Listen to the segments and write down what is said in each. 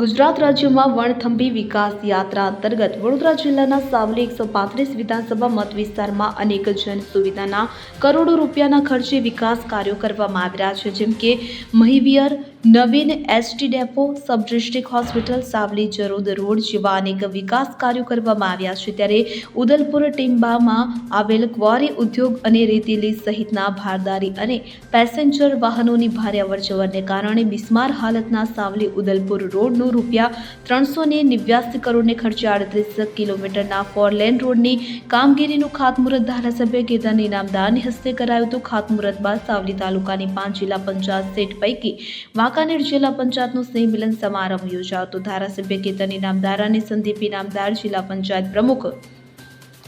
ગુજરાત રાજ્યમાં વણથંભી વિકાસ યાત્રા અંતર્ગત વડોદરા જિલ્લાના સાવલી એકસો પાંત્રીસ વિધાનસભા મત વિસ્તારમાં અનેક જન સુવિધાના કરોડો રૂપિયાના ખર્ચે વિકાસ કાર્યો કરવામાં આવી રહ્યા છે. જેમ કે મહીવિયર નવીન ST depot, sub district hospital, Savli Jarod road જેવા અનેક વિકાસ કાર્યો કરવામાં આવ્યા છે. ત્યારે ઉદલપુર ટીમ્બામાં આવેલ ક્વોરી ઉદ્યોગ અને રેતીલી સહિતના ભારદારી અને પેસેન્જર વાહનોની ભારે અવરજવરને કારણે બિસ્માર હાલતના સાવલી ઉદલપુર રોડનું રૂપિયા ત્રણસો ને નેવ્યાસી કરોડને ખર્ચે આડત્રીસ કિલોમીટરના ફોર લેન રોડની કામગીરીનું ખાતમુહૂર્ત ધારાસભ્ય કેતન ઇનામદારની હસ્તે કરાયું હતું. ખાતમુહૂર્ત બાદ સાવલી તાલુકાની પાંચ જિલ્લા પંચાયત સેટ પૈકી વાંકાનેર જિલ્લા પંચાયતનો સંમેલન સમારંભ યોજાયો હતો. ધારાસભ્ય કેતન ઇનામદાર અને સંદીપ ઇનામદાર જિલ્લા પંચાયત પ્રમુખ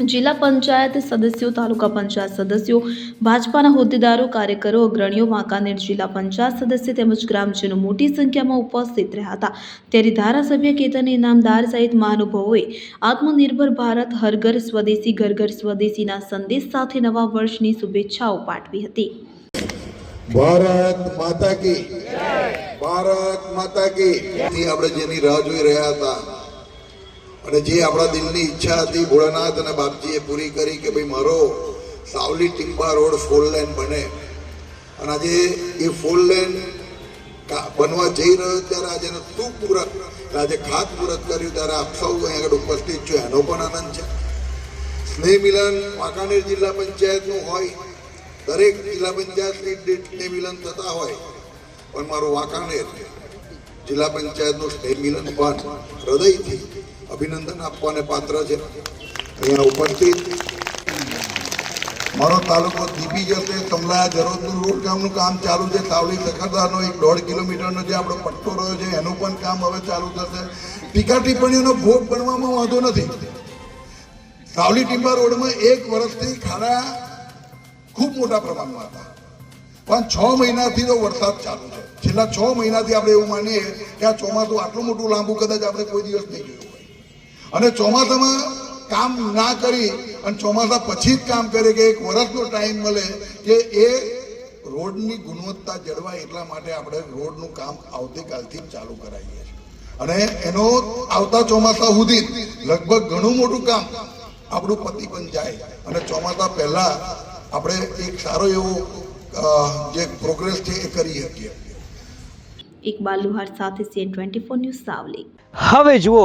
જિલ્લા પંચાયત સદસ્યો, તાલુકા પંચાયત સદસ્યો, ભાજપાના હોદ્દેદારો, કાર્યકરો, અગ્રણીઓ, વાંકાનેર જિલ્લા પંચાયત સદસ્ય તેમજ ગ્રામજનો મોટી સંખ્યામાં ઉપસ્થિત રહ્યા હતા. ત્યારે ધારાસભ્ય કેતન ઇનામદાર સહિત મહાનુભાવોએ આત્મનિર્ભર ભારત, હર ઘર સ્વદેશી, ઘર ઘર સ્વદેશીના સંદેશ સાથે નવા વર્ષની શુભેચ્છાઓ પાઠવી હતી. ભારત માતા કી. ભારત માતા કી. આપણે જેની રાહ જોઈ રહ્યા હતા અને જે આપણા દિલની ઈચ્છા હતી ભોળાનાથ અને બાપજીએ પૂરી કરી કે ભાઈ મારો Savli Timba road four lane બને. અને આજે એ ફોર લેન બનવા જઈ રહ્યો ત્યારે આજે એનું શું મુહૂર્ત આજે ખાત પૂરક કર્યું ત્યારે આપ સૌ અહીં આગળ ઉપસ્થિત છો, એનો પણ આનંદ છે. સ્નેહ મિલન વાંકાનેર જિલ્લા પંચાયતનું હોય, દરેક જિલ્લા પંચાયતની દીઠ સ્નેહ મિલન થતા હોય, પણ મારું વાંકાનેર જિલ્લા પંચાયતનું સ્નેહ મિલન પણ હૃદયથી અભિનંદન આપવાને પાત્ર છે. અહીંયા ઉપસ્થિત મારો તાલુકો દીપી જશે કમલા જરોદનું રોડ કામનું કામ ચાલુ છે. સાવલી સખરદારનો એક દોઢ કિલોમીટરનો જે આપણો પટ્ટો રહ્યો છે, એનું પણ કામ હવે ચાલુ થશે. ટીકા ટિપ્પણીઓનો ભોગ બનવામાં વાંધો નથી. સાવલી ટીંબા રોડમાં એક વર્ષથી ખાડા ખૂબ મોટા પ્રમાણમાં હતા. પણ છ મહિનાથી તો વરસાદ ચાલુ છે. છેલ્લા છ મહિનાથી આપણે એવું માનીએ કે આ ચોમાસું આટલું મોટું લાંબુ કદાચ આપણે કોઈ દિવસ નહીં જોયું. અને ચોમાસામાં કામ ના કરી અને ચોમાસા પછી જ કામ કરે કે એક વર્ષનો ટાઈમ મળે કે એ રોડની ગુણવત્તા જળવાય એટલા માટે આપણે રોડનું કામ આવતીકાલથી જ ચાલુ કરાવીએ છીએ. અને એનો આવતા ચોમાસા સુધી લગભગ ઘણું મોટું કામ આપણું પતિ પણ જાય. અને ચોમાસા પહેલાં આપણે એક સારો એવો જે પ્રોગ્રેસ છે એ કરી શકીએ. ઇકબાલ લુહાર સાથે CN twenty four news Savli. હવે જુઓ